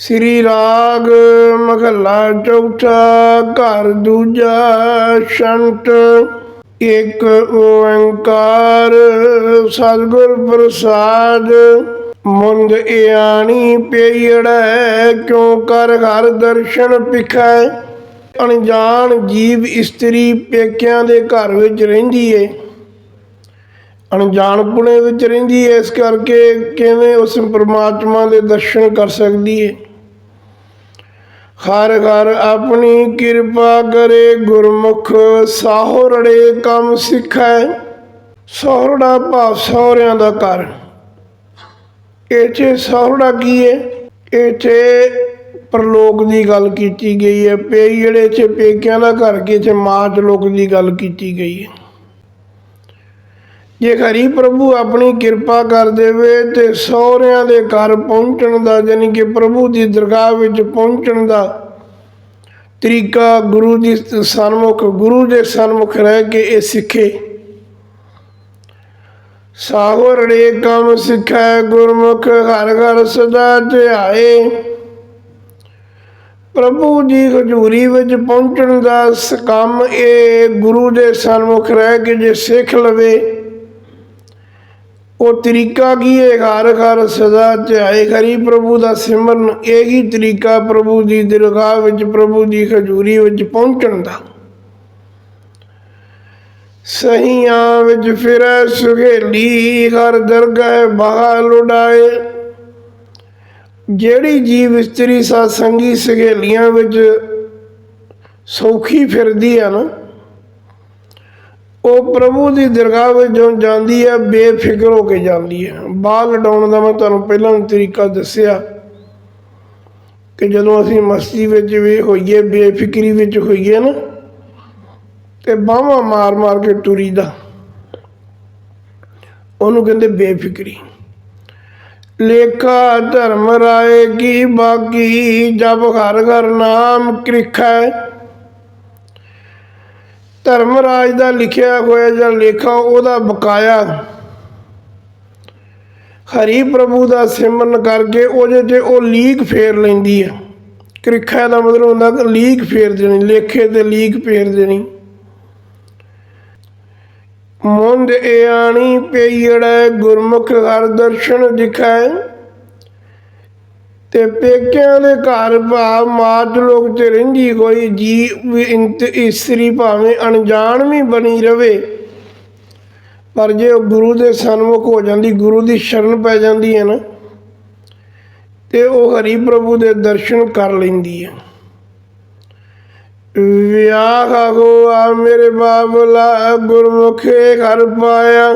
ਸ੍ਰੀ ਰਾਗ ਮਹਲਾ ਚੌਥਾ, ਘਰ ਦੂਜਾ ਸ਼ੰਤ, ਇੱਕ ਓੰਕਾਰ, ਸਤਿਗੁਰ ਪ੍ਰਸਾਦ। ਮੁੰਦ ਇਆਣੀ ਪਈੜੈ ਕਿਉ ਕਰ ਘਰ ਦਰਸ਼ਨ ਪਿਖੈ ਅਣਜਾਣ ਜੀਵ ਇਸਤਰੀ ਪੇਕਿਆਂ ਦੇ ਘਰ ਵਿੱਚ ਰਹਿੰਦੀ ਏ। ਅਣਜਾਣਪੁਣੇ ਵਿੱਚ ਰਹਿੰਦੀ ਹੈ ਇਸ ਕਰਕੇ ਕਿਵੇਂ ਉਸ ਪਰਮਾਤਮਾ ਦੇ ਦਰਸ਼ਨ ਕਰ ਸਕਦੀ ਏ? ਹਰ ਘਰ ਆਪਣੀ ਕਿਰਪਾ ਕਰੇ, ਗੁਰਮੁਖ ਸਾਹੋਰੜੇ ਕੰਮ ਸਿੱਖੈ। ਸਹੁਰੜਾ ਭਾਵ ਸਹੁਰਿਆਂ ਦਾ ਘਰ। ਇੱਥੇ ਸਹੁਰੜਾ ਕੀ ਹੈ ਇੱਥੇ ਪਰਲੋਕ ਦੀ ਗੱਲ ਕੀਤੀ ਗਈ ਹੈ ਪੇ ਜਿਹੜੇ ਚ ਪੇਕਿਆਂ ਦਾ ਘਰ ਕੀ ਇੱਥੇ ਮਾਤ ਲੋਕ ਦੀ ਗੱਲ ਕੀਤੀ ਗਈ ਹੈ ਜੇ ਹਰੀ ਪ੍ਰਭੂ ਆਪਣੀ ਕਿਰਪਾ ਕਰ ਦੇਵੇ ਤੇ ਸਹੁਰਿਆਂ ਦੇ ਘਰ ਪਹੁੰਚਣ ਦਾ ਯਾਨੀ ਕਿ ਪ੍ਰਭੂ ਦੀ ਦਰਗਾਹ ਵਿੱਚ ਪਹੁੰਚਣ ਦਾ ਤਰੀਕਾ ਗੁਰੂ ਦੀ ਸਨਮੁਖ, ਗੁਰੂ ਦੇ ਸਨਮੁਖ ਰਹਿ ਕੇ ਇਹ ਸਿੱਖੇ। ਸਾਗਰੜੇ ਕੰਮ ਸਿੱਖੈ ਗੁਰਮੁਖ ਹਰ ਘਰ ਸਦਾ ਧਿਆਏ। ਪ੍ਰਭੂ ਦੀ ਹਜ਼ੂਰੀ ਵਿੱਚ ਪਹੁੰਚਣ ਦਾ ਸ- ਕੰਮ ਇਹ ਗੁਰੂ ਦੇ ਸਨਮੁਖ ਰਹਿ ਕੇ ਜੇ ਸਿੱਖ ਲਵੇ ਉਹ ਤਰੀਕਾ ਕੀ ਹੈ? ਘਰ ਘਰ ਸਦਾ ਧਿਆਏ ਕਰੀ ਪ੍ਰਭੂ ਦਾ ਸਿਮਰਨ। ਇਹ ਹੀ ਤਰੀਕਾ ਪ੍ਰਭੂ ਦੀ ਦਰਗਾਹ ਵਿੱਚ, ਪ੍ਰਭੂ ਦੀ ਖਜੂਰੀ ਵਿੱਚ ਪਹੁੰਚਣ ਦਾ। ਸਹੀਆਂ ਵਿੱਚ ਫਿਰੈ ਸੁਹੇਲੀ, ਹਰ ਦਰਗਾਹ ਬਾਹ ਲੁਡਾਏ ਜਿਹੜੀ ਜੀਵ ਇਸਤਰੀ ਸਾਧ ਸੰਗੀ ਸਹੇਲੀਆਂ ਵਿੱਚ ਸੌਖੀ ਫਿਰਦੀ ਆ ਨਾ ਉਹ ਪ੍ਰਭੂ ਦੀ ਦਰਗਾਹ ਵਿੱਚ ਜਦੋਂ ਜਾਂਦੀ ਹੈ, ਬੇਫਿਕਰ ਹੋ ਕੇ ਜਾਂਦੀ ਹੈ। ਬਾਲ ਲਡਾਉਣ ਦਾ ਮੈਂ ਤੁਹਾਨੂੰ ਪਹਿਲਾਂ ਵੀ ਤਰੀਕਾ ਦੱਸਿਆ ਕਿ ਜਦੋਂ ਅਸੀਂ ਮਸਤੀ ਵਿੱਚ ਵੀ ਹੋਈਏ, ਬੇਫਿਕਰੀ ਵਿੱਚ ਹੋਈਏ ਨਾ, ਤੇ ਬਾਹਾਂ ਮਾਰ ਮਾਰ ਕੇ ਟੁਰੀਦਾ ਉਹਨੂੰ ਕਹਿੰਦੇ ਬੇਫਿਕਰੀ। ਲੇਖਾ ਧਰਮ ਰਾਏ ਕੀ ਬਾਕੀ ਜਬ ਘਰ ਘਰ ਨਾਮ ਕ੍ਰਿਖੈ ਧਰਮ ਰਾਜ ਦਾ ਲਿਖਿਆ ਹੋਇਆ ਜਾਂ ਲੇਖਾ ਉਹਦਾ ਬਕਾਇਆ। ਹਰੀ ਪ੍ਰਭੂ ਦਾ ਸਿਮਰਨ ਕਰਕੇ ਉਹਦੇ ਤੇ ਉਹ ਲੀਕ ਫੇਰ ਲੈਂਦੀ ਹੈ ਕ੍ਰਿਖਾ ਦਾ ਮਤਲਬ ਹੁੰਦਾ ਕਿ ਲੀਕ ਫੇਰ ਦੇਣੀ, ਲੇਖੇ ਤੇ ਲੀਕ ਫੇਰ ਦੇਣੀ। ਮੁੰਦ ਇਆਣੀ ਪਈੜੈ ਗੁਰਮੁਖ ਹਰ ਦਰਸ਼ਨ ਦਿਖਾਏ ਤੇ ਪੇਕਿਆਂ ਦੇ ਘਰ ਭਾਵ ਮਾਤ ਲੋਕ ਤੇ ਰਹਿੰਦੀ ਕੋਈ ਜੀ ਇੰਤ ਇਸਤਰੀ ਭਾਵੇਂ ਅਣਜਾਣ ਵੀ ਬਣੀ ਰਵੇ। ਪਰ ਜੇ ਉਹ ਗੁਰੂ ਦੇ ਸਨਮੁਖ ਹੋ ਜਾਂਦੀ, ਗੁਰੂ ਦੀ ਸ਼ਰਨ ਪੈ ਜਾਂਦੀ ਹੈ ਨਾ, ਤੇ ਉਹ ਹਰੀ ਪ੍ਰਭੂ ਦੇ ਦਰਸ਼ਨ ਕਰ ਲੈਂਦੀ ਹੈ। ਵਿਆਹ ਆਗੋ ਮੇਰੇ ਬਾਬਲਾ ਗੁਰਮੁਖੇ ਘਰ ਪਾਇਆ।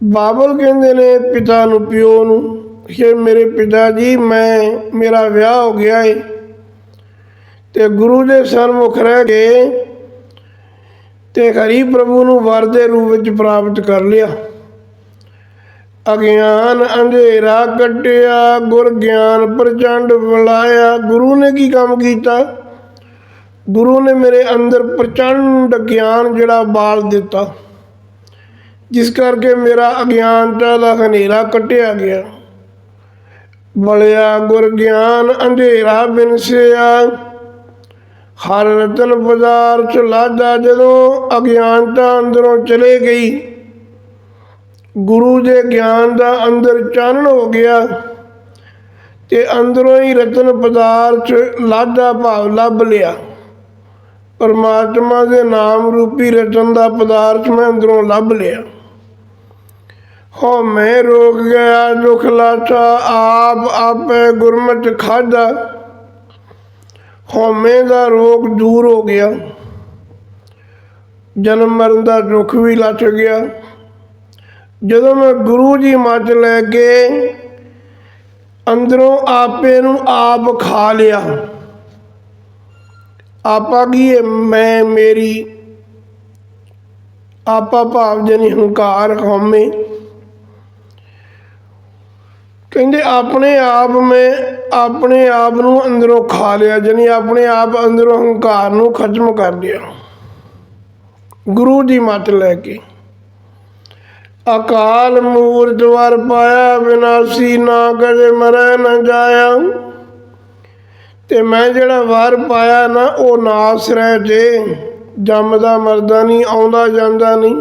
ਬਾਬਲ ਕਹਿੰਦੇ ਨੇ, ਪਿਤਾ ਨੂੰ, ਪਿਓ ਨੂੰ ਕਿ ਮੇਰੇ ਪਿਤਾ ਜੀ, ਮੈਂ, ਮੇਰਾ ਵਿਆਹ ਹੋ ਗਿਆ ਏ। ਤੇ ਗੁਰੂ ਦੇ ਸਨਮੁਖ ਰਹਿ ਗਏ ਤੇ ਹਰੀ ਪ੍ਰਭੂ ਨੂੰ ਵਰ ਦੇ ਰੂਪ ਵਿੱਚ ਪ੍ਰਾਪਤ ਕਰ ਲਿਆ। ਅਗਿਆਨ ਅੰਧੇਰਾ ਕੱਟਿਆ, ਗੁਰ ਗਿਆਨ ਪ੍ਰਚੰਡ ਬੁਲਾਇਆ ਗੁਰੂ ਨੇ ਕੀ ਕੰਮ ਕੀਤਾ? ਗੁਰੂ ਨੇ ਮੇਰੇ ਅੰਦਰ ਪ੍ਰਚੰਡ ਗਿਆਨ ਜਿਹੜਾ ਬਾਲ ਦਿੱਤਾ, ਜਿਸ ਕਰਕੇ ਮੇਰਾ ਅਗਿਆਨਤਾ ਦਾ ਹਨੇਰਾ ਕੱਟਿਆ ਗਿਆ। ਬਲਿਆ ਗੁਰ ਗਿਆਨ ਅੰਧੇਰਾ ਬਿਨਸਿਆ ਹਰ ਰਤਨ ਪਦਾਰਥ ਲਾਦਾ ਜਦੋਂ ਅਗਿਆਨਤਾ ਅੰਦਰੋਂ ਚਲੇ ਗਈ। ਗੁਰੂ ਦੇ ਗਿਆਨ ਦਾ ਅੰਦਰ ਚਾਨਣ ਹੋ ਗਿਆ ਤੇ ਅੰਦਰੋਂ ਹੀ ਰਤਨ ਪਦਾਰਥ ਲਾਦਾ ਭਾਵ ਲੱਭ ਲਿਆ। ਪਰਮਾਤਮਾ ਦੇ ਨਾਮ ਰੂਪੀ ਰਤਨ ਦਾ ਪਦਾਰਥ ਮੈਂ ਅੰਦਰੋਂ ਲੱਭ ਲਿਆ। ਹੋ ਮੈਂ ਰੋਗ ਗਿਆ, ਦੁਖ ਲਾਟਾ ਆਪ ਆਪੇ ਗੁਰਮਤ ਖਾਦਾ ਹਉਮੈ ਦਾ ਰੋਗ ਦੂਰ ਹੋ ਗਿਆ। ਜਨਮ ਮਰਨ ਦਾ ਦੁੱਖ ਵੀ ਲੱਥ ਗਿਆ। ਜਦੋਂ ਮੈਂ ਗੁਰੂ ਜੀ ਮੱਝ ਲੈ ਕੇ ਅੰਦਰੋਂ ਆਪੇ ਨੂੰ ਆਪ ਖਾ ਲਿਆ, ਆਪਾ ਕੀ ਹੈ ਮੈਂ, ਮੇਰੀ, ਆਪਾ ਭਾਵ ਜਨੀ ਹੰਕਾਰ ਹਉਮੈ। ਕਹਿੰਦੇ ਆਪਣੇ ਆਪ ਮੈਂ ਆਪਣੇ ਆਪ ਨੂੰ ਅੰਦਰੋਂ ਖਾ ਲਿਆ ਜਾਨੀ ਆਪਣੇ ਆਪ ਅੰਦਰੋਂ ਹੰਕਾਰ ਨੂੰ ਖਤਮ ਕਰ ਲਿਆ। ਗੁਰੂ ਦੀ ਮੱਤ ਲੈ ਕੇ ਅਕਾਲ ਮੂਰਤ ਵਰ ਪਾਇਆ ਵਿਨਾਸੀ ਨਾ ਕਦੇ ਮਰੈ ਨਾ ਜਾਇਆ। ਤੇ ਮੈਂ ਜਿਹੜਾ ਵਰ ਪਾਇਆ ਨਾ, ਉਹ ਨਾਸ ਰਹਿ ਜੇ, ਜੰਮਦਾ ਮਰਦਾ ਨਹੀਂ, ਆਉਂਦਾ ਜਾਂਦਾ ਨਹੀਂ।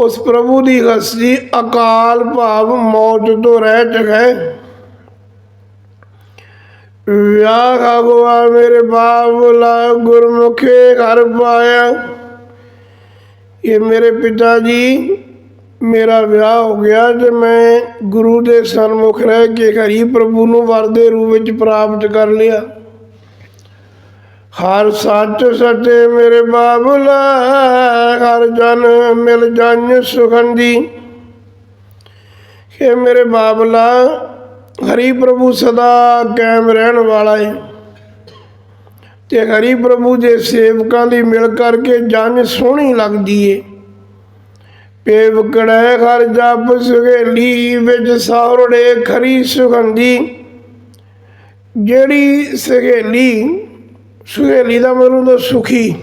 ਉਸ ਪ੍ਰਭੂ ਦੀ ਹਸਤੀ ਅਕਾਲ ਭਾਵ ਮੌਤ ਤੋਂ ਰਹਿਤ ਹੈ। ਵਿਆਹ ਅਗਵਾ ਮੇਰੇ ਬਾਬਲਾ ਗੁਰਮੁਖੇ ਘਰ ਪਾਇਆ। ਇਹ ਮੇਰੇ ਪਿਤਾ ਜੀ, ਮੇਰਾ ਵਿਆਹ ਹੋ ਗਿਆ ਤੇ ਮੈਂ ਗੁਰੂ ਦੇ ਸਨਮੁਖ ਰਹਿ ਕੇ ਹਰੀ ਪ੍ਰਭੂ ਨੂੰ ਵਰ ਦੇ ਰੂਪ ਵਿੱਚ ਪ੍ਰਾਪਤ ਕਰ ਲਿਆ। ਹਰ ਸੱਚ ਸਤੇ ਮੇਰੇ ਬਾਬਲਾ ਹਰ ਜਨ ਮਿਲ ਜਨ ਸੁਖੰਦੀ हे ਮੇਰੇ ਬਾਬਲਾ ਹਰੀ ਪ੍ਰਭੂ ਸਦਾ ਕਾਇਮ ਰਹਿਣ ਵਾਲਾ ਹੈ ਤੇ ਹਰੀ ਪ੍ਰਭੂ ਦੇ ਸੇਵਕਾਂ ਦੀ ਮਿਲ ਕਰਕੇ ਜਨ ਸੋਹਣੀ ਲੱਗਦੀ ਏ। ਪੇਵਕੜੈ ਹਰ ਜਪ ਸੁਗੇਲੀ ਵਿੱਚ ਸਾਵਰੜੇ ਖਰੀ ਸੁਗੰਧੀ। ਜਿਹੜੀ ਸਹੇਲੀ ਸੁਹੇਲੀ ਦਾ ਮਤਲਬ ਹੁੰਦਾ ਸੁਖੀ।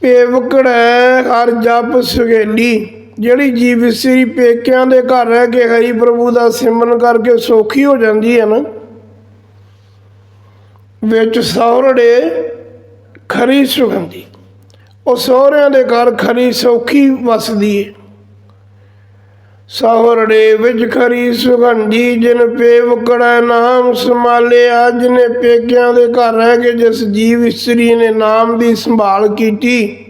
ਪੇਵਕੜੈ ਹਰ ਜਪ ਸੁਹੇਲੀ ਜਿਹੜੀ ਜੀਵ ਸ੍ਰੀ ਪੇਕਿਆਂ ਦੇ ਘਰ ਰਹਿ ਕੇ ਹਰੀ ਪ੍ਰਭੂ ਦਾ ਸਿਮਰਨ ਕਰਕੇ ਸੌਖੀ ਹੋ ਜਾਂਦੀ ਹੈ ਨਾ। ਵਿੱਚ ਸੌਰੜੇ ਖਰੀ ਸੁਗੰਧੀ। ਉਹ ਸਹੁਰਿਆਂ ਦੇ ਘਰ ਖਰੀ ਸੌਖੀ ਵਸਦੀ ਹੈ ਸਹੁਰੜੇ ਵਿੱਚ ਖਰੀ ਸੁਗੰਧੀ, ਜਿਨ ਪੇਵਕੜਾ ਨਾਮ ਸੰਭਾਲਿਆ, ਜਿਨੇ ਪੇਕਿਆਂ ਦੇ ਘਰ ਰਹਿ ਕੇ ਜਿਸ ਜੀਵ ਇਸਤਰੀ ਨੇ ਨਾਮ ਦੀ ਸੰਭਾਲ ਕੀਤੀ।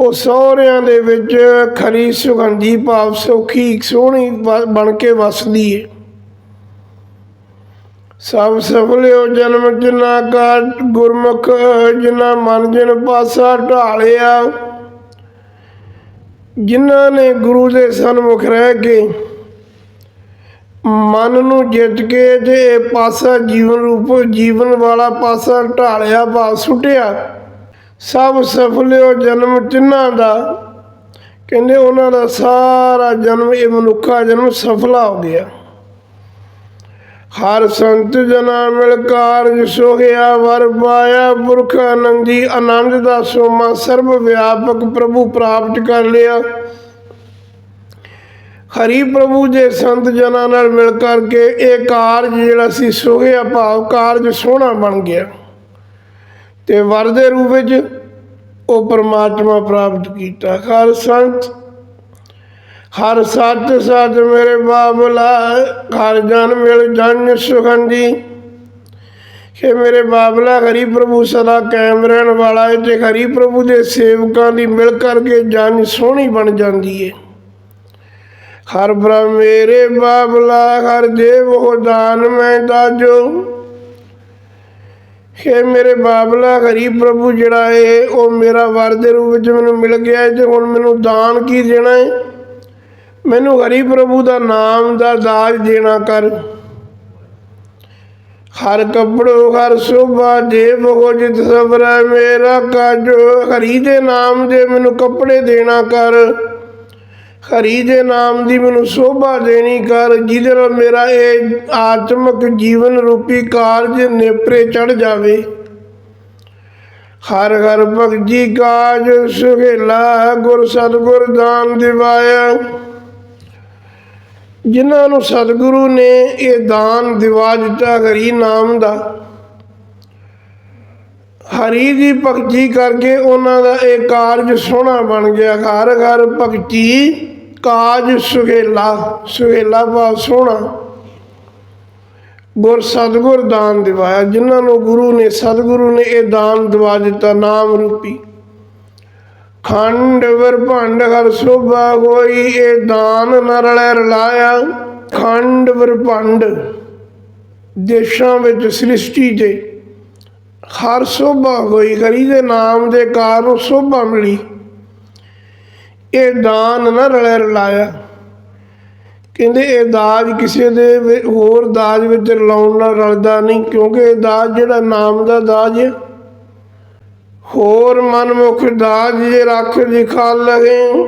ਉਹ ਸਹੁਰਿਆਂ ਦੇ ਵਿੱਚ ਖਰੀ ਸੁਗੰਧੀ ਭਾਵ ਸੌਖੀ, ਸੋਹਣੀ ਵ- ਬਣ ਕੇ ਵਸਦੀ ਏ। ਸਭ ਸਫਲਿਓ ਜਨਮ ਜਿਨਾ ਕਾ ਗੁਰਮੁਖ ਜਿਨਾ ਮਨ ਜਿਨ ਪਾਸਾ ਢਾਲਿਆ ਜਿਨ੍ਹਾਂ ਨੇ ਗੁਰੂ ਦੇ ਸਨਮੁਖ ਰਹਿ ਕੇ ਮਨ ਨੂੰ ਜਿੱਤ ਕੇ ਤੇ ਇਹ ਪਾਸਾ ਜੀਵਨ ਰੂਪ, ਜੀਵਨ ਵਾਲਾ ਪਾਸਾ ਢਾਲਿਆ, ਭਾਵ ਸੁਟਿਆ, ਸਭ ਸਫਲਿਓ ਜਨਮ ਤਿੰਨਾਂ ਦਾ। ਕਹਿੰਦੇ ਉਹਨਾਂ ਦਾ ਸਾਰਾ ਜਨਮ ਇਹ ਮਨੁੱਖਾ ਜਨਮ ਸਫਲਾ ਹੋ ਗਿਆ। ਹਰ ਸੰਤ ਜਨਾ ਮਿਲ ਕਾਰਜ ਸੋਹਿਆ ਵਰ ਪਾਇਆ ਪੁਰਖ ਆਨੰਦੀ ਆਨੰਦ ਦਾ ਸੋਮਾ ਸਰਬ ਵਿਆਪਕ ਪ੍ਰਭੂ ਪ੍ਰਾਪਤ ਕਰ ਲਿਆ। ਹਰੀ ਪ੍ਰਭੂ ਦੇ ਸੰਤ ਜਨਾਂ ਨਾਲ ਮਿਲ ਕਰਕੇ ਇਹ ਕਾਰਜ ਜਿਹੜਾ ਸੀ ਸੋਹਿਆ ਭਾਵ ਕਾਰਜ ਸੋਹਣਾ ਬਣ ਗਿਆ ਤੇ ਵਰ ਦੇ ਰੂਪ ਵਿੱਚ ਉਹ ਪਰਮਾਤਮਾ ਪ੍ਰਾਪਤ ਕੀਤਾ। ਹਰ ਸੰਤ ਹਰ ਸੱਚ ਸੱਚ ਮੇਰੇ ਬਾਬਲਾ ਹਰ ਜਨ ਮਿਲ ਜਨ ਸੁਖੰਦੀ ਕਿ ਮੇਰੇ ਬਾਬਲਾ ਹਰੀ ਪ੍ਰਭੂ ਸਦਾ ਕਾਇਮ ਰਹਿਣ ਵਾਲਾ ਹੈ ਤੇ ਹਰੀ ਪ੍ਰਭੂ ਦੇ ਸੇਵਕਾਂ ਦੀ ਮਿਲ ਕਰਕੇ ਜਨ ਸੋਹਣੀ ਬਣ ਜਾਂਦੀ ਹੈ ਹਰ ਬ੍ਰਹਮ ਮੇਰੇ ਬਾਬਲਾ ਹਰ ਦੇਵ ਹੋ ਦਾਨ ਮੈਂ ਦਾਜੋ। ਕਿ ਮੇਰੇ ਬਾਬਲਾ ਹਰੀ ਪ੍ਰਭੂ ਜਿਹੜਾ ਹੈ ਉਹ ਮੇਰਾ ਵਰ ਦੇ ਰੂਪ ਵਿੱਚ ਮੈਨੂੰ ਮਿਲ ਗਿਆ ਹੈ ਤੇ ਹੁਣ ਮੈਨੂੰ ਦਾਨ ਕੀ ਦੇਣਾ ਹੈ ਮੈਨੂੰ ਹਰੀ ਪ੍ਰਭੂ ਦਾ ਨਾਮ ਦਾ ਦਾਜ ਦੇਣਾ ਕਰ। ਹਰ ਕਪੜੋ, ਹਰ ਸੋਭਾ ਦੇਵ ਹੋ ਜਿਤ ਸਬਰੈ ਮੇਰਾ ਕਾਜੋ। ਹਰੀ ਦੇ ਨਾਮ ਦੇ ਮੈਨੂੰ ਕੱਪੜੇ ਦੇਣਾ ਕਰ। ਹਰੀ ਦੇ ਨਾਮ ਦੀ ਮੈਨੂੰ ਸੋਭਾ ਦੇਣੀ ਕਰ। ਜਿਹਦੇ ਨਾਲ ਮੇਰਾ ਇਹ ਆਤਮਿਕ ਜੀਵਨ ਰੂਪੀ ਕਾਰਜ ਨੇਪਰੇ ਚੜ ਜਾਵੇ। ਹਰ ਹਰ ਭਗਜੀ ਕਾਜ ਸੁਹੇਲਾ ਗੁਰ ਸਤਗੁਰ ਦਾਨ ਦਿਵਾਇਆ। ਜਿਨ੍ਹਾਂ ਨੂੰ ਸਤਿਗੁਰੂ ਨੇ ਇਹ ਦਾਨ ਦਿਵਾ ਦਿੱਤਾ ਹਰੀ ਨਾਮ ਦਾ। ਹਰੀ ਦੀ ਭਗਤੀ ਕਰਕੇ ਉਹਨਾਂ ਦਾ ਇਹ ਕਾਰਜ ਸੋਹਣਾ ਬਣ ਗਿਆ। ਘਰ ਘਰ ਭਗਤੀ, ਕਾਜ ਸੁਹੇਲਾ ਸੁਹੇਲਾ ਭਾਵ ਸੋਹਣਾ। ਗੁਰ ਸਤਿਗੁਰ ਦਾਨ ਦਿਵਾਇਆ। ਜਿਨ੍ਹਾਂ ਨੂੰ ਗੁਰੂ ਨੇ, ਸਤਿਗੁਰੂ ਨੇ ਇਹ ਦਾਨ ਦਿਵਾ ਦਿੱਤਾ ਨਾਮ ਰੂਪੀ। ਖੰਡ ਵਰਭੰਡ ਹਰ ਸੋਭਾ ਹੋਈ, ਇਹ ਦਾਨ ਨ ਰਲੇ ਰਲਾਇਆ। ਖੰਡ ਵਰਭੰਡ ਦੇਸ਼ਾਂ ਵਿੱਚ ਸ੍ਰਿਸ਼ਟੀ ਦੇ ਹਰ ਸੋਭਾ ਹੋਈ ਹਰੀ ਦੇ ਨਾਮ ਦੇ ਕਾਰਨ ਸੋਭਾ ਮਿਲੀ। ਇਹ ਦਾਨ ਨਾ ਰਲੇ ਰਲਾਇਆ। ਕਹਿੰਦੇ ਇਹ ਦਾਜ ਕਿਸੇ ਦੇ ਹੋਰ ਦਾਜ ਵਿੱਚ ਰਲਾਉਣ ਨਾਲ ਰਲਦਾ ਨਹੀਂ, ਕਿਉਂਕਿ ਇਹ ਦਾਜ ਜਿਹੜਾ ਨਾਮ ਦਾ ਦਾਜ ਹੈ ਹੋਰ ਮਨਮੁਖ ਦਾਜ ਜੇ ਰੱਖ ਦਿਖਾ ਲਗੇ,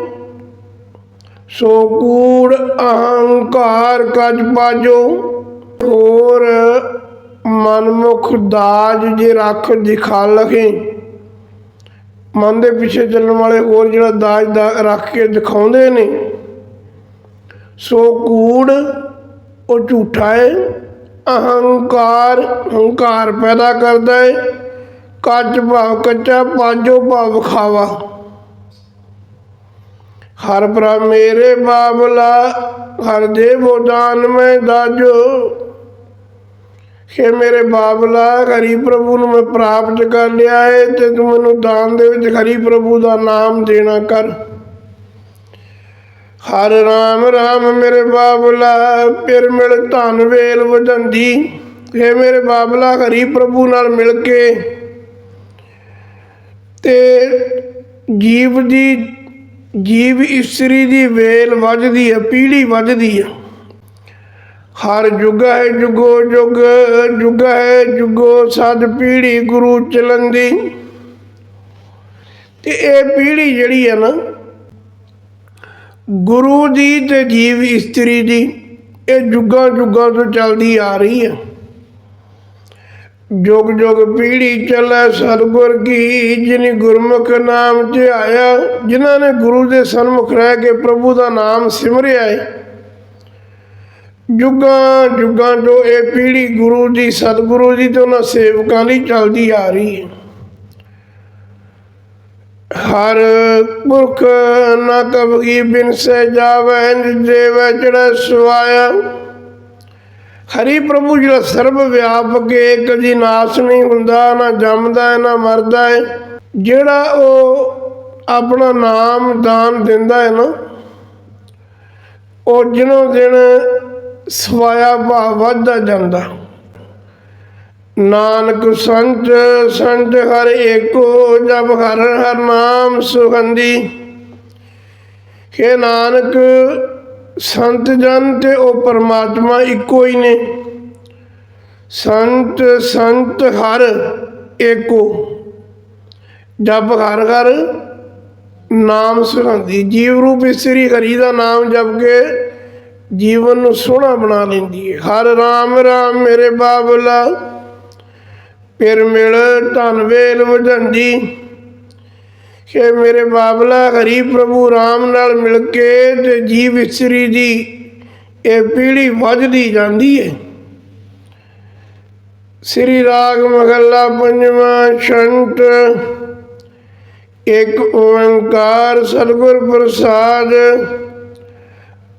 ਸੋ ਕੂੜ ਅਹੰਕਾਰ ਕਜ ਪਾਜੋ। ਹੋਰ ਮਨਮੁਖ ਦਾਜ ਜੇ ਰੱਖ ਦਿਖਾ ਲਗੇ, ਮਨ ਦੇ ਪਿੱਛੇ ਚੱਲਣ ਵਾਲੇ ਹੋਰ ਜਿਹੜਾ ਦਾਜ ਦਾ ਰੱਖ ਕੇ ਦਿਖਾਉਂਦੇ ਨੇ, ਸੋ ਕੂੜ ਉਹ ਝੂਠਾ ਹੈ ਅਹੰਕਾਰ ਹੰਕਾਰ ਪੈਦਾ ਕਰਦਾ ਹੈ ਕੱਚ ਭਾਵ ਕੱਚਾ ਪਾਜੋ ਭਾਵ ਖਾਵਾ। ਹਰ ਪ੍ਰਭ ਮੇਰੇ ਬਾਬਲਾ, ਹਰ ਦੇਵੋ ਦਾਨ ਮੈਂ ਦਾਜੋ। ਕਿ ਮੇਰੇ ਬਾਬਲਾ, ਹਰੀ ਪ੍ਰਭੂ ਨੂੰ ਮੈਂ ਪ੍ਰਾਪਤ ਕਰ ਲਿਆ ਏ ਤੇ ਤੂੰ ਮੈਨੂੰ ਦਾਨ ਦੇ ਵਿੱਚ ਹਰੀ ਪ੍ਰਭੂ ਦਾ ਨਾਮ ਦੇਣਾ ਕਰ। ਹਰ ਰਾਮ ਰਾਮ ਮੇਰੇ ਬਾਬਲਾ, ਫਿਰ ਮਿਲ ਧਨ ਵੇਲ ਵਧੰਦੀ। ਹੈ ਮੇਰੇ ਬਾਬਲਾ, ਹਰੀ ਪ੍ਰਭੂ ਨਾਲ ਮਿਲ ਕੇ ਤੇ ਜੀਵ ਦੀ, ਜੀਵ ਇਸਤਰੀ ਦੀ ਵੇਲ ਵੱਜਦੀ ਹੈ ਪੀੜੀ ਵੱਜਦੀ ਹੈ ਹਰ ਜੁਗ ਹੈ ਜੁਗੋ ਜੁਗ ਜੁਗ ਹੈ ਜੁਗੋ, ਸਦ ਪੀੜੀ ਗੁਰੂ ਚਲੰਦੀ। ਤੇ ਇਹ ਪੀੜੀ ਜਿਹੜੀ ਹੈ ਨਾ, ਗੁਰੂ ਦੀ ਤੇ ਜੀਵ ਇਸਤਰੀ ਦੀ, ਇਹ ਜੁਗਾਂ ਜੁਗਾਂ ਤੋਂ ਚੱਲਦੀ ਆ ਰਹੀ ਹੈ ਜੁਗ ਜੁਗ ਪੀੜੀ ਚੱਲੈ ਸਤਿਗੁਰ ਕੀ, ਜਿਨੀ ਗੁਰਮੁਖ ਨਾਮ ਧਿਆਇਆ, ਜਿਨ੍ਹਾਂ ਨੇ ਗੁਰੂ ਦੇ ਸਨਮੁਖ ਰਹਿ ਕੇ ਪ੍ਰਭੂ ਦਾ ਨਾਮ ਸਿਮਰਿਆ ਹੈ ਜੁਗਾਂ ਜੁਗਾਂ ਜੋ ਇਹ ਪੀੜੀ ਗੁਰੂ ਦੀ, ਸਤਿਗੁਰੂ ਦੀ ਤੇ ਉਹਨਾਂ ਸੇਵਕਾਂ ਲਈ ਚੱਲਦੀ ਆ ਰਹੀ ਹੈ ਹਰ ਪੁਰਖ ਨਾ ਕਬਗੀ ਬਿਨ ਸੇ ਜਾਵੈ ਦੇਵੈ ਚੜਾ ਸੁਆਇਆ ਹਰੀ ਪ੍ਰਭੂ ਜਿਹੜਾ ਸਰਬ ਵਿਆਪਕ ਹੈ ਕਦੀ ਨਾਸ ਨਹੀਂ ਹੁੰਦਾ, ਨਾ ਜੰਮਦਾ ਹੈ ਨਾ ਮਰਦਾ ਹੈ। ਜਿਹੜਾ ਉਹ ਆਪਣਾ ਨਾਮ ਦਾਨ ਦਿੰਦਾ ਹੈ ਨਾ, ਉਹ ਦਿਨੋਂ ਦਿਨ ਸਵਾਇਆ ਭਾਵ ਵੱਧਦਾ ਜਾਂਦਾ। ਨਾਨਕ ਸੰਤ ਸੰਤ ਹਰ ਏਕੋ ਜਬ ਹਰ ਹਰ ਨਾਮ ਸੁਗੰਧੀ। ਹੇ ਨਾਨਕ ਸੰਤ ਜਨ ਤੇ ਉਹ ਪਰਮਾਤਮਾ ਇੱਕੋ ਹੀ ਨੇ। ਸੰਤ ਸੰਤ ਹਰ ਏਕੋ ਜਪ ਹਰ ਹਰ ਨਾਮ ਸੁਣਾਉਂਦੀ। ਜੀਵ ਰੂਪ ਇਸਤਰੀ ਹਰੀ ਦਾ ਨਾਮ ਜਪ ਕੇ ਜੀਵਨ ਨੂੰ ਸੋਹਣਾ ਬਣਾ ਲੈਂਦੀ ਹੈ। ਹਰ ਰਾਮ ਰਾਮ ਮੇਰੇ ਬਾਬਲਾ, ਫਿਰ ਮਿਲ ਧਨ ਵੇਲ ਵਧੰਦੀ ਕਿ ਮੇਰੇ ਬਾਬਲਾ ਹਰੀ ਪ੍ਰਭੂ ਰਾਮ ਨਾਲ ਮਿਲ ਕੇ ਤੇ ਜੀਵ ਇਸਤਰੀ ਦੀ ਇਹ ਪੀੜੀ ਵੱਜਦੀ ਜਾਂਦੀ ਹੈ। ਸ੍ਰੀ ਰਾਗ ਮਹੱਲਾ ਪੰਜਵਾਂ ਛੰਟ, ਇੱਕ ਓੰਕਾਰ ਸਤਿਗੁਰ ਪ੍ਰਸਾਦ।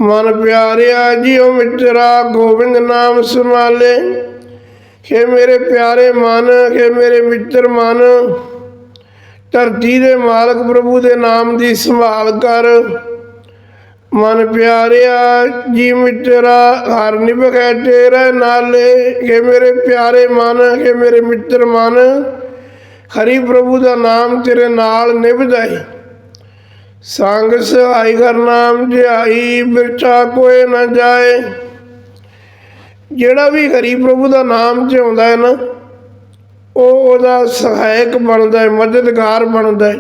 ਮਨ ਪਿਆਰਿਆ ਜੀਉ ਮਿੱਤਰਾ, ਗੋਬਿੰਦ ਨਾਮ ਸਮਾਲੇ ਕਿ ਮੇਰੇ ਪਿਆਰੇ ਮਨ ਕਿ ਮੇਰੇ ਮਿੱਤਰ ਮਨ ਧਰਤੀ ਦੇ ਮਾਲਕ ਪ੍ਰਭੂ ਦੇ ਨਾਮ ਦੀ ਸੰਭਾਲ ਕਰ। ਮਨ ਪਿਆਰਿਆ ਜੀ ਮਿੱਤਰਾ ਹਰ ਨਿਭੈ ਤੇਰੇ ਨਾਲੇ। ਕਿ ਮੇਰੇ ਪਿਆਰੇ ਮਨ, ਕਿ ਮੇਰੇ ਮਿੱਤਰ ਮਨ, ਹਰੀ ਪ੍ਰਭੂ ਦਾ ਨਾਮ ਤੇਰੇ ਨਾਲ ਨਿਭਦਾ ਹੈ ਸੰਗ ਸਹਾਈ ਕਰ ਨਾਮ ਧਿਆਈ ਬਿਰਚਾ ਕੋਏ ਨਾ ਜਾਏ। ਜਿਹੜਾ ਵੀ ਹਰੀ ਪ੍ਰਭੂ ਦਾ ਨਾਮ ਜਿਉਂਦਾ ਹੈ ਨਾ ਉਹ ਉਹਦਾ ਸਹਾਇਕ ਬਣਦਾ ਹੈ, ਮਦਦਗਾਰ ਬਣਦਾ ਹੈ।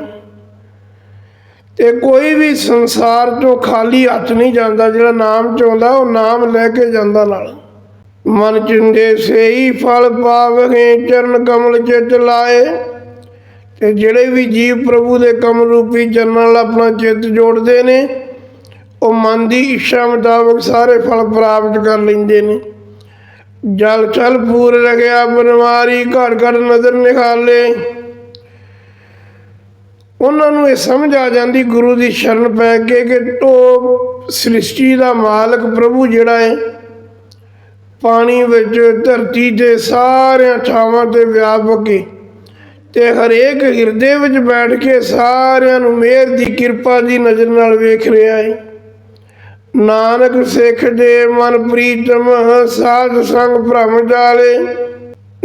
ਤੇ ਕੋਈ ਵੀ ਸੰਸਾਰ ਤੋਂ ਖਾਲੀ ਹੱਥ ਨਹੀਂ ਜਾਂਦਾ, ਜਿਹੜਾ ਨਾਮ ਚਾਹੁੰਦਾ, ਉਹ ਨਾਮ ਲੈ ਕੇ ਜਾਂਦਾ ਨਾਲ। ਮਨ ਚਿੰਦੇ ਸੇਈ ਫਲ ਪਾਵਗੇ ਚਰਨ ਕਮਲ ਚਿਤ ਲਾਏ। ਤੇ ਜਿਹੜੇ ਵੀ ਜੀਵ ਪ੍ਰਭੂ ਦੇ ਕਮਲ ਰੂਪੀ ਚਰਨ ਨਾਲ ਆਪਣਾ ਚਿੱਤ ਜੋੜਦੇ ਨੇ, ਉਹ ਮਨ ਦੀ ਇੱਛਾ ਮੁਤਾਬਕ ਸਾਰੇ ਫਲ ਪ੍ਰਾਪਤ ਕਰ ਲੈਂਦੇ ਨੇ। ਜਲ ਚਲ ਪੂਰ ਰਗਿਆ, ਬਨਵਾਰੀ ਘਰ ਘਰ ਨਜ਼ਰ ਨਿਖਾਲੇ ਉਹਨਾਂ ਨੂੰ ਇਹ ਸਮਝ ਆ ਜਾਂਦੀ, ਗੁਰੂ ਦੀ ਸ਼ਰਨ ਪੈ ਕੇ ਕਿ ਉਹ ਸ੍ਰਿਸ਼ਟੀ ਦਾ ਮਾਲਕ ਪ੍ਰਭੂ ਜਿਹੜਾ ਹੈ, ਪਾਣੀ ਵਿੱਚ ਧਰਤੀ ਦੇ ਸਾਰਿਆਂ ਥਾਵਾਂ ਤੇ ਵਿਆਪਕ ਹੈ ਤੇ ਹਰੇਕ ਹਿਰਦੇ ਵਿੱਚ ਬੈਠ ਕੇ ਸਾਰਿਆਂ ਨੂੰ ਮਿਹਰ ਦੀ ਕਿਰਪਾ ਦੀ ਨਜ਼ਰ ਨਾਲ ਵੇਖ ਰਿਹਾ ਹੈ। ਨਾਨਕ ਸਿੱਖ ਦੇ ਮਨ ਪ੍ਰੀਤਮ ਸਾਧ ਸੰਗ ਭ੍ਰਮ ਜਾਲੇ।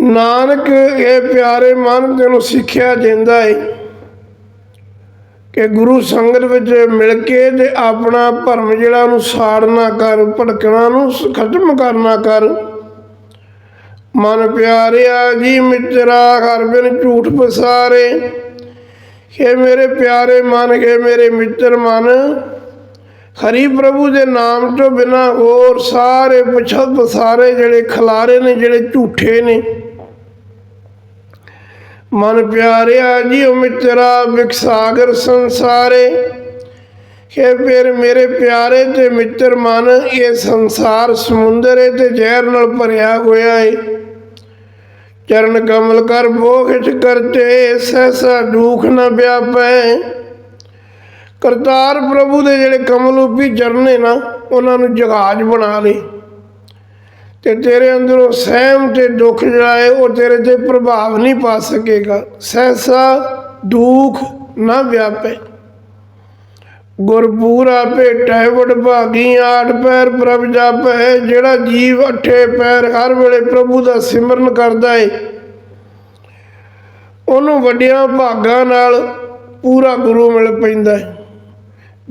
ਨਾਨਕ ਇਹ ਪਿਆਰੇ ਮਨ ਤੈਨੂੰ ਸਿੱਖਿਆ ਦਿੰਦਾ ਏ। ਕਿ ਗੁਰੂ ਸੰਗਤ ਵਿੱਚ ਮਿਲ ਕੇ ਤੇ ਆਪਣਾ ਭਰਮ ਜਿਹੜਾ ਉਹਨੂੰ ਸਾੜਨਾ ਕਰ, ਭੜਕਣਾ ਨੂੰ ਖਤਮ ਕਰਨਾ ਕਰ। ਮਨ ਪਿਆਰਿਆ ਜੀ ਮਿੱਤਰਾ, ਹਰ ਬਿਨ ਝੂਠ ਪਸਾਰੇ। हे ਮੇਰੇ ਪਿਆਰੇ ਮਨ हे ਮੇਰੇ ਮਿੱਤਰ ਮਨ ਹਰੀ ਪ੍ਰਭੂ ਦੇ ਨਾਮ ਤੋਂ ਬਿਨਾ ਹੋਰ ਸਾਰੇ ਪਛਤ ਸਾਰੇ ਜਿਹੜੇ ਖਲਾਰੇ ਨੇ, ਜਿਹੜੇ ਝੂਠੇ ਨੇ। ਮਨ ਪਿਆਰਿਆ ਜੀ ਜੀਉ ਮਿੱਤਰਾ ਵਿਖਸਾਗਰ ਸੰਸਾਰੇ। ਕਿ ਫਿਰ ਮੇਰੇ ਪਿਆਰੇ ਤੇ ਮਿੱਤਰ ਮਨ, ਇਹ ਸੰਸਾਰ ਸਮੁੰਦਰ ਹੈ ਤੇ ਜ਼ਹਿਰ ਨਾਲ ਭਰਿਆ ਹੋਇਆ ਹੈ ਚਰਨ ਕਮਲ ਕਰ ਬੋਖਿਤ ਕਰਤੇ, ਸਹਸਾ ਦੁਖ ਨ ਵਿਆਪੈ। ਕਰਤਾਰ ਪ੍ਰਭੂ ਦੇ ਜਿਹੜੇ ਕਮਲੂਪੀ ਚਰਨੇ ਨਾ ਉਹਨਾਂ ਨੂੰ ਜਹਾਜ਼ ਬਣਾ ਲਈ ਤੇ ਤੇਰੇ ਅੰਦਰੋਂ ਸਹਿਮ ਤੇ ਦੁੱਖ ਜਿਹੜਾ ਹੈ, ਉਹ ਤੇਰੇ ਤੇ ਪ੍ਰਭਾਵ ਨਹੀਂ ਪਾ ਸਕੇਗਾ। ਸਹਿਸਾ ਦੁੱਖ ਨਾ ਵਿਆਪੇ। ਗੁਰਪੂਰਾ ਭੇਟੈ ਵਡ ਭਾਗੀ, ਆਠ ਪੈਰ ਪ੍ਰਭ ਜਾਪੈ, ਜਿਹੜਾ ਜੀਵ ਅਠੇ ਪੈਰ ਹਰ ਵੇਲੇ ਪ੍ਰਭੂ ਦਾ ਸਿਮਰਨ ਕਰਦਾ ਏ। ਉਹਨੂੰ ਵੱਡਿਆਂ ਭਾਗਾਂ ਨਾਲ ਪੂਰਾ ਗੁਰੂ ਮਿਲ ਪੈਂਦਾ ਹੈ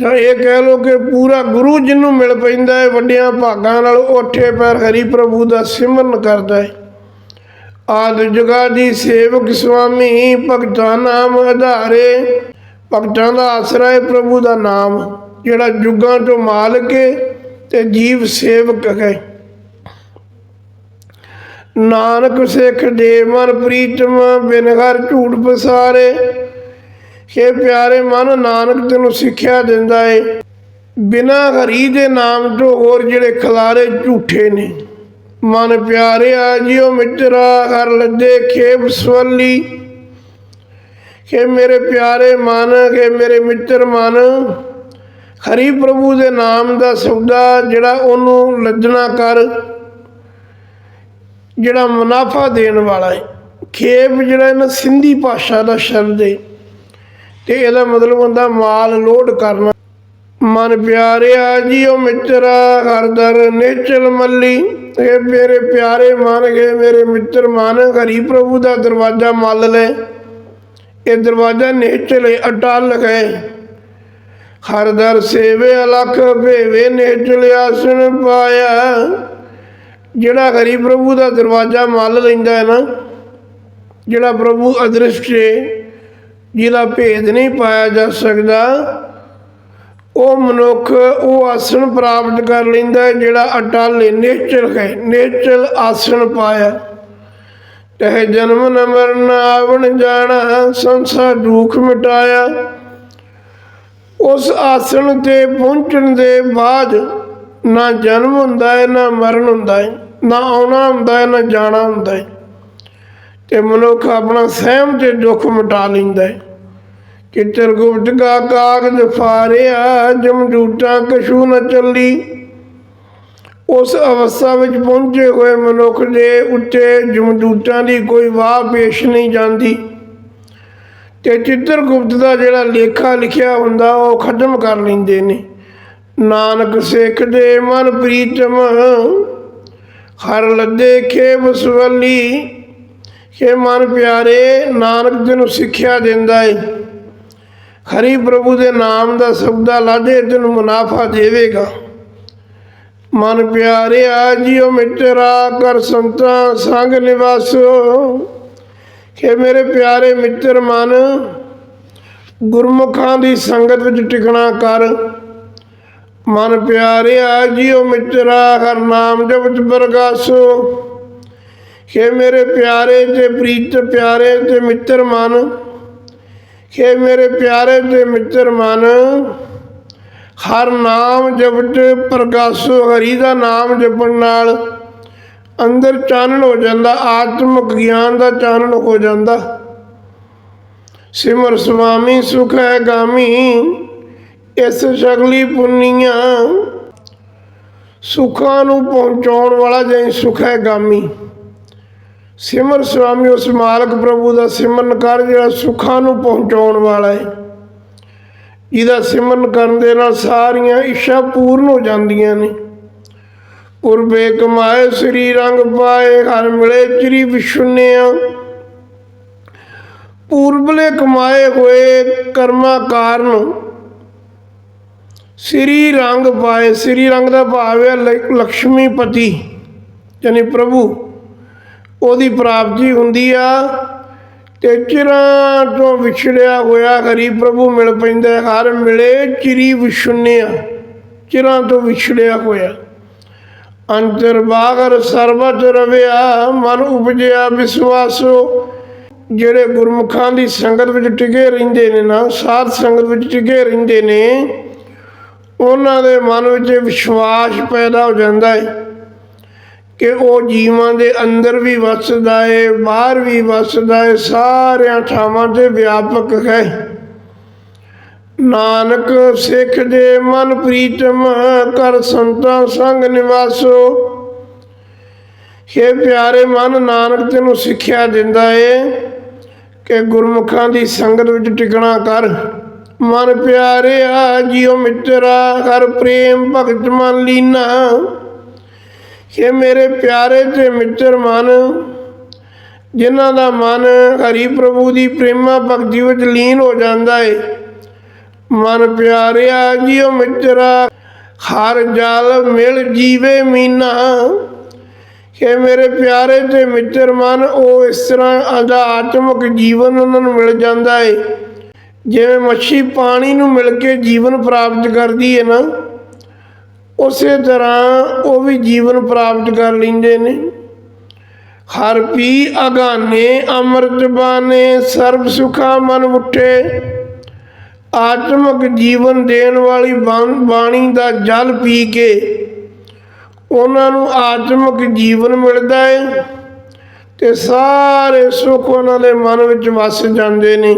ਤਾਂ ਇਹ ਕਹਿ ਲੋ ਕਿ ਪੂਰਾ ਗੁਰੂ ਜਿਹਨੂੰ ਮਿਲ ਪੈਂਦਾ ਹੈ, ਵੱਡਿਆਂ ਭਾਗਾਂ ਨਾਲ ਉੱਠੇ ਪੈਰ ਹਰੀ ਪ੍ਰਭੂ ਦਾ ਸਿਮਰਨ ਕਰਦਾ ਹੈ। ਆਦ ਜਗਾ ਦੀ ਸੇਵਕ ਸੁਆਮੀ ਭਗਤਾਂ ਨਾਮ ਆਧਾਰੇ, ਭਗਤਾਂ ਦਾ ਆਸਰਾ ਹੈ ਪ੍ਰਭੂ ਦਾ ਨਾਮ, ਜਿਹੜਾ ਜੁਗਾਂ ਤੋਂ ਮਾਲਕ ਹੈ ਤੇ ਜੀਵ ਸੇਵਕ ਹੈ। ਨਾਨਕ ਸਿੱਖ ਦੇ ਮਨ ਪ੍ਰੀਤਮ, ਬਿਨ ਹਰ ਝੂਠ ਪਸਾਰੇ हे ਪਿਆਰੇ ਮਨ, ਨਾਨਕ ਤੈਨੂੰ ਸਿੱਖਿਆ ਦਿੰਦਾ ਏ। ਬਿਨਾ ਹਰੀ ਦੇ ਨਾਮ ਤੋਂ ਹੋਰ ਜਿਹੜੇ ਖਲਾਰੇ ਝੂਠੇ ਨੇ। ਮਨ ਪਿਆਰਿਆ ਜਿਉ ਮਿੱਤਰਾ, ਹਰ ਲੱਦੇ ਖੇਪ ਸਵੱਲੀ। ਕਿ ਮੇਰੇ ਪਿਆਰੇ ਮਨ, ਕਿ ਮੇਰੇ ਮਿੱਤਰ ਮਨ, ਹਰੀ ਪ੍ਰਭੂ ਦੇ ਨਾਮ ਦਾ ਸੌਦਾ ਜਿਹੜਾ ਉਹਨੂੰ ਲੱਜਣਾ ਕਰ, ਜਿਹੜਾ ਮੁਨਾਫਾ ਦੇਣ ਵਾਲਾ ਹੈ ਖੇਪ ਜਿਹੜਾ ਇਹਨਾਂ ਸਿੰਧੀ ਭਾਸ਼ਾ ਦਾ ਸ਼ਬਦ ਹੈ ਤੇ ਇਹਦਾ ਮਤਲਬ ਹੁੰਦਾ ਮਾਲ ਲੋਡ ਕਰਨਾ। ਮਨ ਪਿਆਰਿਆ ਜੀਓ ਮਿੱਤਰਾ, ਹਰਦਰ ਨੇਚਲ ਮੱਲੀ। ਇਹ ਮੇਰੇ ਪਿਆਰੇ ਮਨ ਗਏ ਮੇਰੇ ਮਿੱਤਰ ਮਨ, ਹਰੀ ਪ੍ਰਭੂ ਦਾ ਦਰਵਾਜ਼ਾ ਮੱਲ ਲੈ। ਇਹ ਦਰਵਾਜ਼ਾ ਨੇਚਲ ਅਟਲ ਗਏ ਹਰਦਰ ਸੇਵੇ ਅਲਖ ਭੇਵੇ ਨੇਚਲ ਆਸਣ ਪਾਇਆ। ਜਿਹੜਾ ਹਰੀ ਪ੍ਰਭੂ ਦਾ ਦਰਵਾਜ਼ਾ ਮੱਲ ਲੈਂਦਾ ਹੈ ਨਾ, ਜਿਹੜਾ ਪ੍ਰਭੂ ਅਦ੍ਰਿਸ਼ਟ ਹੈ ਜਿਹਦਾ ਭੇਦ ਨਹੀਂ ਪਾਇਆ ਜਾ ਸਕਦਾ, ਉਹ ਮਨੁੱਖ ਉਹ ਆਸਣ ਪ੍ਰਾਪਤ ਕਰ ਲੈਂਦਾ ਜਿਹੜਾ ਅਟਲ ਹੈ, ਨਿਸ਼ਚਲ ਹੈ, ਨਿਸ਼ਚਲ ਆਸਣ ਪਾਇਆ। ਤਹਿ ਜਨਮ ਨ ਮਰਨ, ਆਵਣ ਜਾਣਾ, ਸੰਸਾਰ ਦੁੱਖ ਮਿਟਾਇਆ। ਉਸ ਆਸਣ ਤੇ ਪਹੁੰਚਣ ਦੇ ਬਾਅਦ ਨਾ ਜਨਮ ਹੁੰਦਾ ਹੈ, ਨਾ ਮਰਨ ਹੁੰਦਾ ਹੈ, ਨਾ ਆਉਣਾ ਹੁੰਦਾ ਹੈ, ਨਾ ਜਾਣਾ ਹੁੰਦਾ ਹੈ। ਤੇ ਮਨੁੱਖ ਆਪਣਾ ਸਹਿਮ ਤੇ ਦੁੱਖ ਮਿਟਾ ਲੈਂਦਾ ਹੈ। ਕਿਤਰ ਗੁਪਤ ਕਾ ਕਾਗਜ਼ ਫਾਰਿਆ ਜਮਜੂਟਾਂ ਕਸ਼ੂ ਨ ਚੱਲੀ। ਉਸ ਅਵਸਥਾ ਵਿੱਚ ਪਹੁੰਚੇ ਹੋਏ ਮਨੁੱਖ ਦੇ ਉੱਤੇ ਜਮਜੂਟਾਂ ਦੀ ਕੋਈ ਵਾਹ ਪੇਸ਼ ਨਹੀਂ ਜਾਂਦੀ। ਤੇ ਚਿੱਤਰ ਗੁਪਤ ਦਾ ਜਿਹੜਾ ਲੇਖਾ ਲਿਖਿਆ ਹੁੰਦਾ, ਉਹ ਖਤਮ ਕਰ ਲੈਂਦੇ ਨੇ। ਨਾਨਕ ਸਿੱਖ ਦੇ ਮਨ ਪ੍ਰੀਤਮ, ਹਰ ਲੱਦੇ ਖੇਬ ਸਵੱਲੀ। ਕਿ ਮਨ ਪਿਆਰੇ, ਨਾਨਕ ਜੀ ਨੂੰ ਸਿੱਖਿਆ ਦਿੰਦਾ ਏ। ਹਰੀ ਪ੍ਰਭੂ ਦੇ ਨਾਮ ਦਾ ਸਬਦਾ ਲਾਦੇ ਤੈਨੂੰ ਮੁਨਾਫਾ ਦੇਵੇਗਾ। ਮਨ ਪਿਆਰਿਆ ਜੀਓ ਮਿੱਤਰਾ, ਕਰ ਸੰਤਾਂ ਸੰਗ ਨਿਵਾਸੋ। ਕਿ ਮੇਰੇ ਪਿਆਰੇ ਮਿੱਤਰ ਮਨ, ਗੁਰਮੁਖਾਂ ਦੀ ਸੰਗਤ ਵਿੱਚ ਟਿਕਣਾ ਕਰ। ਮਨ ਪਿਆਰਿਆ ਜੀਓ ਮਿੱਤਰਾ, ਹਰ ਨਾਮ ਜਪਤ ਬਰਗਾਸੋ ਕਿ ਮੇਰੇ ਪਿਆਰੇ ਤੇ ਪ੍ਰੀਤ ਪਿਆਰੇ ਤੇ ਮਿੱਤਰ ਮਨ ਕਿ ਮੇਰੇ ਪਿਆਰੇ ਤੇ ਮਿੱਤਰ ਮਨ, ਹਰ ਨਾਮ ਜਪਟ ਪ੍ਰਗਾਸੋ, ਹਰੀ ਦਾ ਨਾਮ ਜਪਣ ਨਾਲ ਅੰਦਰ ਚਾਨਣ ਹੋ ਜਾਂਦਾ, ਆਤਮਿਕ ਗਿਆਨ ਦਾ ਚਾਨਣ ਹੋ ਜਾਂਦਾ। ਸਿਮਰ ਸੁਆਮੀ ਸੁਖ ਹੈ ਗਾਮੀ, ਇਸ ਸ਼ਗਲੀ ਪੁੰਨੀਆਂ ਸੁਖਾਂ ਨੂੰ ਪਹੁੰਚਾਉਣ ਵਾਲਾ ਜੈ ਸੁਖ ਹੈ ਗਾਮੀ। ਸਿਮਰ ਸੁਆਮੀ ਉਸ ਮਾਲਕ ਪ੍ਰਭੂ ਦਾ ਸਿਮਰਨ ਕਰ ਜਿਹੜਾ ਸੁੱਖਾਂ ਨੂੰ ਪਹੁੰਚਾਉਣ ਵਾਲਾ ਹੈ। ਜਿਹਦਾ ਸਿਮਰਨ ਕਰਨ ਦੇ ਨਾਲ ਸਾਰੀਆਂ ਇੱਛਾ ਪੂਰਨ ਹੋ ਜਾਂਦੀਆਂ ਨੇ। ਪੁਰਬੇ ਕਮਾਏ ਸ੍ਰੀ ਰੰਗ ਪਾਏ, ਹਰ ਮਿਲੇ ਚਰੀ ਵਿਸ਼ੁੰਨਿਆ ਪੂਰਬਲੇ ਕਮਾਏ ਹੋਏ ਕਰਮਾਂ ਕਾਰਨ ਸ੍ਰੀ ਰੰਗ ਪਾਏ। ਸ੍ਰੀ ਰੰਗ ਦਾ ਭਾਵ ਹੈ ਲ- ਲక్ష్ਮੀਪਤੀ ਯਾਨੀ ਪ੍ਰਭੂ। ਉਹਦੀ ਪ੍ਰਾਪਤੀ ਹੁੰਦੀ ਆ ਤੇ ਚਿਰਾਂ ਤੋਂ ਵਿਛੜਿਆ ਹੋਇਆ ਹਰੀ ਪ੍ਰਭੂ ਮਿਲ ਪੈਂਦਾ ਹਰ ਮਿਲੇ ਚਿਰੀ ਵਿਛੁੰਨਿਆ ਚਿਰਾਂ ਤੋਂ ਵਿਛੜਿਆ ਹੋਇਆ। ਅੰਤਰ ਬਾਗਰ ਸਰਬਤ ਰਵਿਆ, ਮਨ ਉਪਜਿਆ ਵਿਸਵਾਸੋ। ਜਿਹੜੇ ਗੁਰਮੁਖਾਂ ਦੀ ਸੰਗਤ ਵਿੱਚ ਟਿਕੇ ਰਹਿੰਦੇ ਨੇ ਨਾ, ਸਾਧ ਸੰਗਤ ਵਿੱਚ ਟਿਕੇ ਰਹਿੰਦੇ ਨੇ, ਉਹਨਾਂ ਦੇ ਮਨ ਵਿੱਚ ਵਿਸ਼ਵਾਸ ਪੈਦਾ ਹੋ ਜਾਂਦਾ ਹੈ। ਕਿ ਉਹ ਜੀਵਾਂ ਦੇ ਅੰਦਰ ਵੀ ਵਸਦਾ ਏ, ਬਾਹਰ ਵੀ ਵਸਦਾ ਏ, ਸਾਰਿਆਂ ਥਾਵਾਂ ਤੇ ਵਿਆਪਕ ਹੈ। ਨਾਨਕ ਸਿੱਖ ਦੇ ਮਨ ਪ੍ਰੀਤਮ ਕਰ ਸੰਤਾਂ ਸੰਗ ਨਿਵਾਸੋ। हे ਪਿਆਰੇ ਮਨ, ਨਾਨਕ ਤੈਨੂੰ ਸਿੱਖਿਆ ਦਿੰਦਾ ਏ ਕਿ ਗੁਰਮੁਖਾਂ ਦੀ ਸੰਗਤ ਵਿੱਚ ਟਿਕਣਾ ਕਰ। ਮਨ ਪਿਆਰਿਆ, ਜੀਉ ਮਿੱਤਰਾ, ਹਰ ਪ੍ਰੇਮ ਭਗਤ ਮਨ ਲੀਨਾ। ਕਿ ਮੇਰੇ ਪਿਆਰੇ ਤੇ ਮਿੱਤਰ ਮਨ, ਜਿਨ੍ਹਾਂ ਦਾ ਮਨ ਹਰੀ ਪ੍ਰਭੂ ਦੀ ਪ੍ਰੇਮਾ ਭਗਤੀ ਵਿੱਚ ਲੀਨ ਹੋ ਜਾਂਦਾ ਏ, ਮਨ ਪਿਆਰਿਆ ਜੀਉ ਮਿੱਤਰਾ, ਹਰ ਜਲ ਮਿਲ ਜੀਵੇ ਮੀਨਾ। ਕਿ ਮੇਰੇ ਪਿਆਰੇ ਤੇ ਮਿੱਤਰ ਮਨ, ਉਹ ਇਸ ਤਰ੍ਹਾਂ ਆਦਾ ਆਤਮਿਕ ਜੀਵਨ ਉਹਨਾਂ ਨੂੰ ਮਿਲ ਜਾਂਦਾ ਏ, ਜਿਵੇਂ ਮੱਛੀ ਪਾਣੀ ਨੂੰ ਮਿਲ ਕੇ ਜੀਵਨ ਪ੍ਰਾਪਤ ਕਰਦੀ ਹੈ ਨਾ। ਉਸੇ ਤਰ੍ਹਾਂ ਉਹ ਵੀ ਜੀਵਨ ਪ੍ਰਾਪਤ ਕਰ ਲੈਂਦੇ ਨੇ। ਹਰ ਪੀ ਅਗਾਨੇ, ਅੰਮ੍ਰਿਤ ਬਾਨੇ, ਸਰਬ ਸੁਖਾ ਮਨ ਉਠੇ। ਆਤਮਿਕ ਜੀਵਨ ਦੇਣ ਵਾਲੀ ਬਾਣੀ ਦਾ ਜਲ ਪੀ ਕੇ ਉਹਨਾਂ ਨੂੰ ਆਤਮਿਕ ਜੀਵਨ ਮਿਲਦਾ ਹੈ ਤੇ ਸਾਰੇ ਸੁੱਖ ਉਹਨਾਂ ਦੇ ਮਨ ਵਿੱਚ ਵਸ ਜਾਂਦੇ ਨੇ।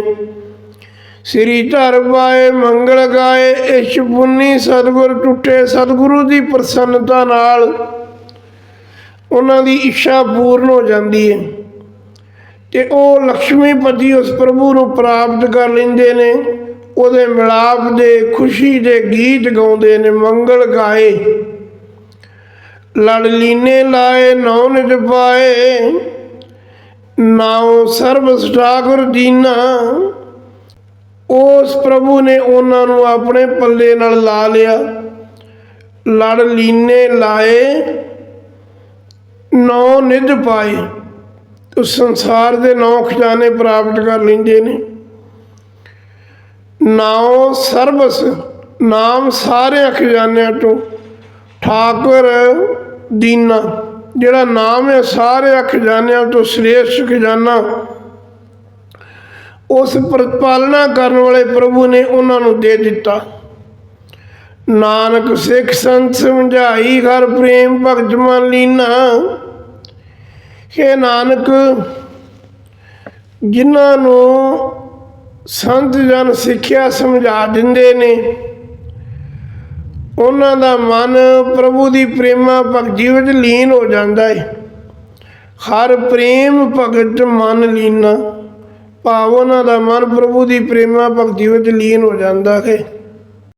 ਸ੍ਰੀ ਧਰ ਪਾਏ, ਮੰਗਲ ਗਾਏ, ਇਸ਼ ਪੁੰਨੀ ਸਤਿਗੁਰ ਟੁੱਟੇ, ਸਤਿਗੁਰੂ ਦੀ ਪ੍ਰਸੰਨਤਾ ਨਾਲ ਉਹਨਾਂ ਦੀ ਇੱਛਾ ਪੂਰਨ ਹੋ ਜਾਂਦੀ ਹੈ। ਤੇ ਉਹ ਲక్ష్ਮੀਪਤੀ ਉਸ ਪ੍ਰਭੂ ਨੂੰ ਪ੍ਰਾਪਤ ਕਰ ਲੈਂਦੇ ਨੇ, ਉਹਦੇ ਮਿਲਾਪ ਦੇ, ਖੁਸ਼ੀ ਦੇ ਗੀਤ ਗਾਉਂਦੇ ਨੇ, ਮੰਗਲ ਗਾਏ। ਲੜਲੀਨੇ ਲਾਏ ਨੌ ਨਿਜ ਪਾਏ, ਨਾਉ ਸਰਬ ਸਟਾਗੁਰ ਦੀਨਾ। ਉਸ ਪ੍ਰਭੂ ਨੇ ਉਹਨਾਂ ਨੂੰ ਆਪਣੇ ਪੱਲੇ ਨਾਲ ਲਾ ਲਿਆ। ਲੜ ਲੀਨੇ ਲਾਏ, ਨੌ ਨਿਜ ਪਾਏ। ਉਸ ਸੰਸਾਰ ਦੇ ਨੌ ਖਜ਼ਾਨੇ ਪ੍ਰਾਪਤ ਕਰ ਲੈਂਦੇ ਨੇ। ਨਾਉ ਸਰਬਸ, ਨਾਮ ਸਾਰੇ ਖਜ਼ਾਨਿਆਂ ਤੋਂ ਠਾਕੁਰ, ਦੀਨਾ। ਜਿਹੜਾ ਨਾਮ ਹੈ ਸਾਰੇ ਖਜ਼ਾਨਿਆਂ ਤੋਂ ਸ੍ਰੇਸ਼ਟ ਖਜ਼ਾਨਾ। ਉਸ ਪ੍ਰਤਪਾਲਨਾ ਕਰਨ ਵਾਲੇ ਪ੍ਰਭੂ ਨੇ ਉਹਨਾਂ ਨੂੰ ਦੇ ਦਿੱਤਾ। ਨਾਨਕ ਸਿੱਖ ਸੰਤ ਸਮਝਾਈ, ਹਰ ਪ੍ਰੇਮ ਭਗਤ ਮਨ ਲੀਨਾ। हे ਨਾਨਕ, ਜਿਨ੍ਹਾਂ ਨੂੰ ਸੰਤ ਜਨ ਸਿੱਖਿਆ ਸਮਝਾ ਦਿੰਦੇ ਨੇ, ਉਹਨਾਂ ਦਾ ਮਨ ਪ੍ਰਭੂ ਦੀ ਪ੍ਰੇਮਾ ਭਗਤੀ ਵਿੱਚ ਲੀਨ ਹੋ ਜਾਂਦਾ ਹੈ ਹਰ ਪ੍ਰੇਮ ਭਗਤ ਮਨ ਲੀਨਾ। ਭਾਵ ਉਹਨਾਂ ਦਾ ਮਨ ਪ੍ਰਭੂ ਦੀ ਪ੍ਰੇਮਾ ਭਗਤੀ ਵਿੱਚ ਲੀਨ ਹੋ ਜਾਂਦਾ ਹੈ।